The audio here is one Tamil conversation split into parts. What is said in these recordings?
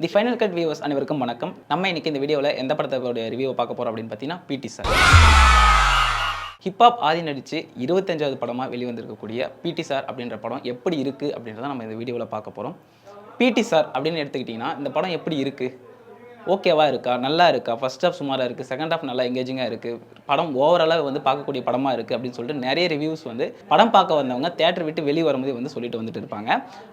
தி ஃபைனல் கட் வியூவர்ஸ் அனைவருக்கும் வணக்கம். நம்ம இன்னைக்கு இந்த வீடியோவில் எந்த படத்தோடைய ரிவ்யூ பார்க்க போகிறோம் அப்படின்னு பார்த்தீங்கன்னா பிடி சார் ஹிப்ஹாப் ஆதி நடித்து இருபத்தஞ்சாவது படமாக வெளிவந்திருக்கக்கூடிய பிடி சார் அப்படின்ற படம் எப்படி இருக்குது அப்படின்றத நம்ம இந்த வீடியோவில் பார்க்க போகிறோம் பிடி சார் அப்படின்னு எடுத்துக்கிட்டிங்கன்னா இந்த படம் எப்படி இருக்குது ஓகேவா இருக்கா? நல்லா இருக்கா? ஃபர்ஸ்ட் ஹாஃப் சுமாராக இருக்குது செகண்ட் ஹாஃப் நல்லா எங்கேஜிங்காக இருக்குது படம் ஓவராலாக வந்து பார்க்கக்கூடிய படமாக இருக்குது அப்படின்னு சொல்லிட்டு நிறைய ரிவ்யூஸ் வந்து படம் பார்க்க வந்தவங்க தேட்டர் விட்டு வெளியே வரும்போது வந்து சொல்லிட்டு வந்துட்டு இருப்பாங்க.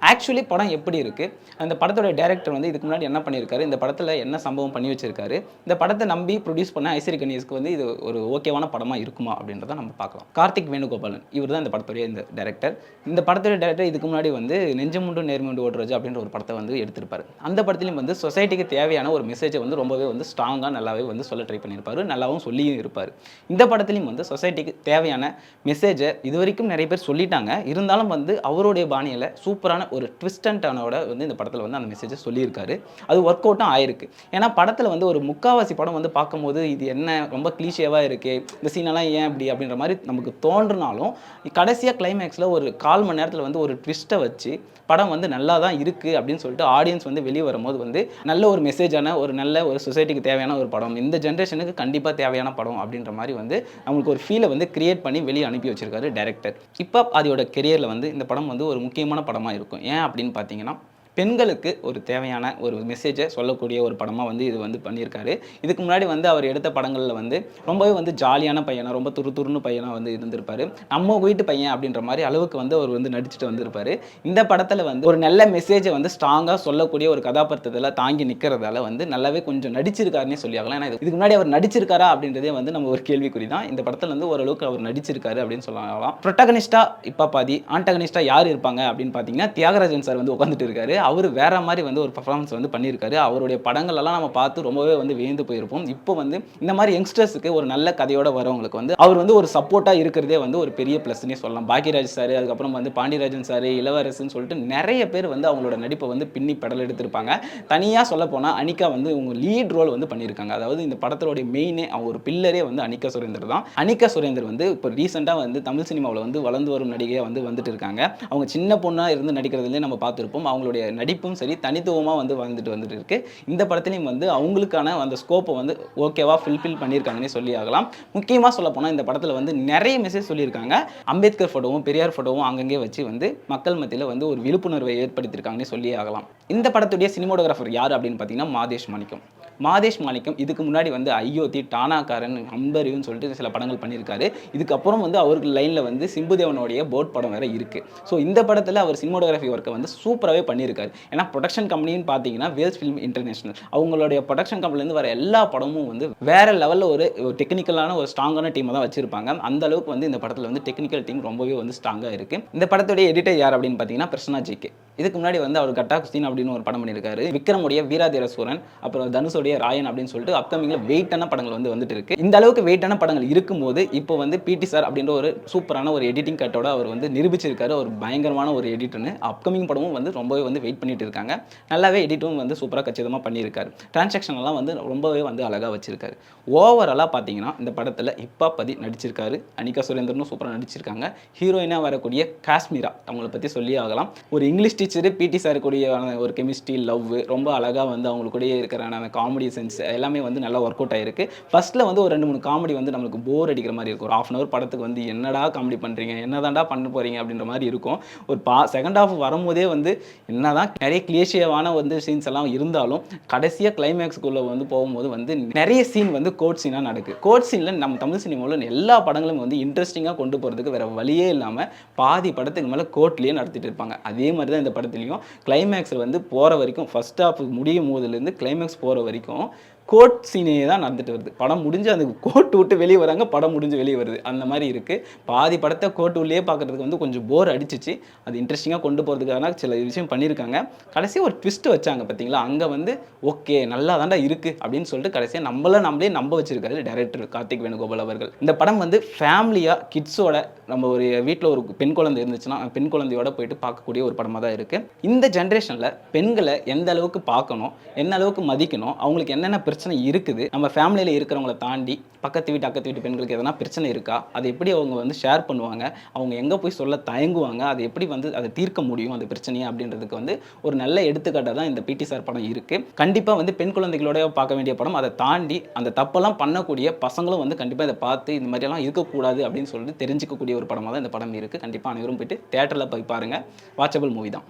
ஆக்சுவலி படம் எப்படி இருக்குது அந்த படத்தோட டேரக்டர் வந்து இதுக்கு முன்னாடி என்ன பண்ணியிருக்காரு? இந்த படத்தில் என்ன சம்பவம் பண்ணி வச்சிருக்காரு? இந்த படத்தை நம்பி ப்ரொடியூஸ் பண்ண ஐஸ்வரி கணேஷ்க்கு வந்து இது ஒரு ஓகேவான படமாக இருக்குமா அப்படின்றத நம்ம பார்க்கலாம். கார்த்திக் வேணுகோபாலன் இவர் தான் இந்த படத்துடைய இந்த டேரக்டர் இந்த படத்துடைய டேரக்டர் இதுக்கு முன்னாடி வந்து நெஞ்சமுண்டு நேர்முண்டு ஓடுறது அப்படின்ற ஒரு படத்தை வந்து எடுத்திருப்பாரு. அந்த படத்துலையும் வந்து சொசைட்டிக்கு தேவையான ஒரு மெசேஜை வந்து ரொம்பவே வந்து ஸ்ட்ராங்காக நல்லாவே வந்து சொல்ல ட்ரை பண்ணியிருப்பாரு. நல்லாவும் சொல்லியும் இருப்பார். இந்த படத்துலையும் வந்து சொசைட்டிக்கு தேவையான மெசேஜை இது வரைக்கும் நிறைய பேர் சொல்லிட்டாங்க. இருந்தாலும் வந்து அவருடைய பாணியில் சூப்பரான ஒரு ட்விஸ்ட் அண்ட் டர்னோட வந்து இந்த படத்தில் வந்து அந்த மெசேஜை சொல்லியிருக்காரு. அது ஒர்க் அவுட்டும் ஆயிருக்கு. ஏன்னா படத்தில் வந்து ஒரு முக்காவாசி படம் வந்து பார்க்கும்போது இது என்ன ரொம்ப கிளீஷேவாக இருக்குது இந்த சீனெல்லாம் ஏன் இப்படி அப்படின்ற மாதிரி நமக்கு தோன்றினாலும் கடைசியாக கிளைமேக்ஸில் ஒரு கால் மணி நேரத்தில் வந்து ஒரு ட்விஸ்ட்டை வச்சு படம் வந்து நல்லா தான் இருக்குது அப்படின்னு சொல்லிட்டு ஆடியன்ஸ் வந்து வெளியே வரும்போது வந்து நல்ல ஒரு மெசேஜான ஒரு நல்ல ஒரு சொசைட்டிக்கு தேவையான ஒரு படம். இந்த ஜென்ரேஷனுக்கு கண்டிப்பாக தேவையான படம் அப்படின்ற மாதிரி வந்து நம்மளுக்கு ஒரு ஃபீலை வந்து கிரியேட் பண்ணி வெளியே அனுப்பி வச்சிருக்காரு டேரக்டர் இப்போ அதோட கெரியரில் வந்து இந்த படம் வந்து ஒரு முக்கியமான படமாக இருக்கும். ஏன் அப்படின்னு பார்த்தீங்கன்னா பெண்களுக்கு ஒரு தேவையான ஒரு மெசேஜை சொல்லக்கூடிய ஒரு படமாக வந்து இது வந்து பண்ணியிருக்காரு. இதுக்கு முன்னாடி வந்து அவர் எடுத்த படங்களில் வந்து ரொம்பவே வந்து ஜாலியான பையனாக ரொம்ப துரு துருன்னு பையனாக வந்து இருந்திருப்பார். நம்ம வீட்டு பையன் அப்படின்ற மாதிரி அளவுக்கு வந்து அவர் வந்து நடிச்சுட்டு வந்திருப்பார். இந்த படத்தில் வந்து ஒரு நல்ல மெசேஜை வந்து ஸ்ட்ராங்காக சொல்லக்கூடிய ஒரு கதாபாத்திரத்தில் தாங்கி நிற்கிறதால வந்து நல்லாவே கொஞ்சம் நடிச்சிருக்காருன்னே சொல்லியாகலாம். ஏன்னா இதுக்கு முன்னாடி அவர் நடிச்சிருக்காரா அப்படின்றதே வந்து நம்ம ஒரு கேள்விக்குறி தான். இந்த படத்தில் வந்து ஓரளவுக்கு அவர் நடிச்சிருக்காரு அப்படின்னு சொல்லலாம். ப்ரொட்டகனிஸ்டா இப்போ பாதி ஆண்டகனிஸ்டா யார் இருப்பாங்க அப்படின்னு பார்த்தீங்கன்னா தியாகராஜன் சார் வந்து உட்காந்துட்டு இருக்காரு. அவர் வேற மாதிரி வந்து ஒரு பர்ஃபார்மன்ஸ் வந்து பண்ணியிருக்காரு. அவருடைய படங்கள் எல்லாம் நம்ம பார்த்து ரொம்பவே வந்து வியந்து போயிருப்போம். இப்போ வந்து இந்த மாதிரி யங்ஸ்டர்ஸுக்கு ஒரு நல்ல கதையோட வரவங்களுக்கு வந்து அவர் வந்து ஒரு சப்போர்ட்டாக இருக்கிறதே வந்து ஒரு பெரிய ப்ளஸ்னே சொல்லலாம். பாக்கியராஜ் சார் அதுக்கப்புறம் வந்து பாண்டியராஜன் சார் இளவரசுன்னு சொல்லிட்டு நிறைய பேர் வந்து அவங்களோட நடிப்பை வந்து பின்னி பெடல் எடுத்திருப்பாங்க. தனியாக சொல்ல போனால் அனிகா வந்து இவங்க லீட் ரோல் வந்து பண்ணியிருக்காங்க. அதாவது இந்த படத்தோடைய மெயினே அவங்க ஒரு பில்லரே வந்து அனிகா சுரேந்தர் தான். அனிகா சுரேந்தர் வந்து இப்போ ரீசெண்டாக வந்து தமிழ் சினிமாவில் வந்து வளர்ந்து வரும் நடிகையாக வந்து வந்துட்டு இருக்காங்க. அவங்க சின்ன பொண்ணாக இருந்து நடிக்கிறதுலேயே நம்ம பார்த்துருப்போம். அவங்களுடைய நடிப்பும் சரி தனித்துவமாக வந்து வந்துட்டு வந்துட்டு இருக்கு இந்த படத்துலையும் வந்து அவங்களுக்கான அந்த ஸ்கோப்பை வந்து ஓகேவா ஃபில்ஃபில் பண்ணியிருக்காங்கன்னே சொல்லி ஆகலாம். முக்கியமாக சொல்ல போனால் இந்த படத்தில் வந்து நிறைய மெசேஜ் சொல்லியிருக்காங்க. அம்பேத்கர் ஃபோட்டோவும் பெரியார் ஃபோட்டோவும் அங்கங்கே வச்சு வந்து மக்கள் மத்தியில் வந்து ஒரு விழிப்புணர்வை ஏற்படுத்தியிருக்காங்கன்னே சொல்லி ஆகலாம். இந்த படத்துடைய சினிமோட்டோகிராஃபர் யார் அப்படின்னு பார்த்தீங்கன்னா மாதேஷ் மாணிக்கம். மாதேஷ் மாணிக்கம் இதுக்கு முன்னாடி வந்து ஐயோத்தி டானாக்காரன் அம்பரின்னு சொல்லிட்டு சில படங்கள் பண்ணியிருக்காரு. இதுக்கப்புறம் வந்து அவருக்கு லைனில் வந்து சிம்புதேவனுடைய போட் படம் வேறு இருக்குது ஸோ இந்த படத்தில் அவர் சினிமோடோகிராஃபி ஒர்க்கை வந்து சூப்பராகவே பண்ணியிருக்காரு. ஏன்னா ப்ரொடக்ஷன் கம்பெனின்னு பார்த்தீங்கன்னா வேல்ஸ் ஃபிலிம் இன்டர்நேஷனல் அவங்களுடைய ப்ரொடக்ஷன் கம்பெனிலேருந்து வர எல்லா படமும் வந்து வேறு லெவலில் ஒரு டெக்னிக்கலான ஒரு ஸ்ட்ராங்கான டீமை தான் வச்சுருப்பாங்க. அந்த அளவுக்கு வந்து இந்த படத்தில் வந்து டெக்னிக்கல் டீம் ரொம்பவே வந்து ஸ்ட்ராங்காக இருக்குது இந்த படத்துடைய எடிட்டர் யார் அப்படின்னு பார்த்தீங்கன்னா பிரசன்னா ஜிகே இதுக்கு முன்னாடி வந்து அவர் கட்டா குஸ்தீன் அப்படின்னு ஒரு படம் பண்ணியிருக்காரு. விக்ரமுடைய வீராதீர சூரன் அப்புறம் தனுஷோடைய ராயன் அப்படின்னு சொல்லிட்டு அப்கமிங்கில் வெயிட்டான படங்கள் வந்து வந்துட்டு இருக்கு. இந்த அளவுக்கு வெயிட்டான படங்கள் இருக்கும்போது இப்போ வந்து பிடி சார் அப்படின்ற ஒரு சூப்பரான ஒரு எடிட்டிங் கட்டோட அவர் வந்து நிரூபிச்சிருக்காரு. ஒரு பயங்கரமான ஒரு எடிட்டர்னு அப்கமிங் படமும் வந்து ரொம்பவே வந்து வெயிட் பண்ணிட்டு இருக்காங்க. நல்லாவே எடிட்டும் வந்து சூப்பராக கச்சிதமாக பண்ணியிருக்காரு. டிரான்சாக்ஷன் எல்லாம் வந்து ரொம்பவே வந்து அழகாக வச்சிருக்காரு. ஓவராலாக பார்த்தீங்கன்னா இந்த படத்தில் இப்பா பதி நடிச்சிருக்காரு. அனிகா சுரேந்திரனும் சூப்பராக நடிச்சிருக்காங்க. ஹீரோயினாக வரக்கூடிய காஷ்மீரா அவங்கள பற்றி சொல்லி ஆகலாம். ஒரு இங்கிலீஷ் டீச்சரு பிடி சார் கூடிய ஒரு கெமிஸ்ட்ரி லவ் ரொம்ப அழகாக வந்து அவங்களுக்குடைய இருக்கிற அந்த காமெடி சென்ஸ் எல்லாமே வந்து நல்லா ஒர்க் அவுட் ஆயிருக்கு. ஃபர்ஸ்ட்டில் வந்து ஒரு ரெண்டு மூணு காமெடி வந்து நம்மளுக்கு போர் அடிக்கிற மாதிரி இருக்கும். ஒரு ஆஃப் அன் அவர் படத்துக்கு வந்து என்னடா காமெடி பண்ணுறீங்க என்னதான்டா பண்ண போகிறீங்க அப்படின்ற மாதிரி இருக்கும். ஒரு பா செகண்ட் ஹாஃப் வரும்போதே வந்து என்னதான் நிறைய கிளேஷியவான வந்து சீன்ஸ் எல்லாம் இருந்தாலும் கடைசியாக கிளைமேக்ஸ்க்குள்ளே வந்து போகும்போது வந்து நிறைய சீன் வந்து கோட் சீனாக நடக்குது கோட் சீனில் நம்ம தமிழ் சினிமாவில் எல்லா படங்களும் வந்து இன்ட்ரெஸ்டிங்காக கொண்டு போகிறதுக்கு வேறு வழியே இல்லாமல் பாதி படத்துக்கு மேலே கோர்ட்லேயே நடத்திட்டு இருப்பாங்க. அதே மாதிரி தான் இந்த படத்துலையும் கிளைமேக்ஸில் வந்து போகிற வரைக்கும் ஃபஸ்ட் ஹாஃப் முடியும் போதுலேருந்து கிளைமேக்ஸ் போகிற வரைக்கும் கோர்ட் சீனே தான் நடந்துட்டு வருது. படம் முடிஞ்சு அந்த கோர்ட் விட்டு வெளியே வராங்க படம் முடிஞ்சு வெளியே வருது. அந்த மாதிரி இருக்குது பாதி படத்தை கோர்ட் உள்ளே பார்க்குறதுக்கு வந்து கொஞ்சம் போர் அடிச்சிச்சு. அது இன்ட்ரெஸ்டிங்காக கொண்டு போகிறதுக்கான சில விஷயம் பண்ணியிருக்காங்க. கடைசியாக ஒரு ட்விஸ்ட் வச்சாங்க பார்த்தீங்களா அங்கே வந்து ஓகே நல்லா தாண்டா இருக்குது அப்படின்னு சொல்லிட்டு கடைசியாக நம்மள நம்மளே நம்ப வச்சிருக்காரு டைரக்டர் கார்த்திக் வேணுகோபால் அவர்கள். இந்த படம் வந்து ஃபேமிலியாக கிட்ஸோட நம்ம ஒரு வீட்டில் ஒரு பெண் குழந்தை இருந்துச்சுன்னா பெண் குழந்தையோட போயிட்டு பார்க்கக்கூடிய ஒரு படமாக தான் இருக்குது இந்த ஜென்ரேஷனில் பெண்களை எந்த அளவுக்கு பார்க்கணும் என்ன அளவுக்கு மதிக்கணும் அவங்களுக்கு என்னென்ன பிரச்சனை இருக்குது. நம்ம ஃபேமிலியில் இருக்கிறவங்கள தாண்டி பக்கத்து வீட்டு அக்கத்து வீட்டு பெண்களுக்கு எதனா பிரச்சனை இருக்கா? அதை எப்படி அவங்க வந்து ஷேர் பண்ணுவாங்க? அவங்க எங்கே போய் சொல்ல தயங்குவாங்க? அதை எப்படி வந்து அதை தீர்க்க முடியும் அந்த பிரச்சனையை அப்படின்றதுக்கு வந்து ஒரு நல்ல எடுத்துக்காட்டாக தான் இந்த பிடி சார் படம் இருக்குது கண்டிப்பாக வந்து பெண் குழந்தைகளோட பார்க்க வேண்டிய படம். அதை தாண்டி அந்த தப்பெல்லாம் பண்ணக்கூடிய பசங்களும் வந்து கண்டிப்பாக இதை பார்த்து இந்த மாதிரியெல்லாம் இருக்கக்கூடாது அப்படின்னு சொல்லிட்டு தெரிஞ்சுக்கக்கூடிய ஒரு படமாக தான் இந்த படம் இருக்குது கண்டிப்பாக அனைவரும் போயிட்டு தேட்டரில் போய் பாருங்கள் வாட்சபிள் மூவி தான்.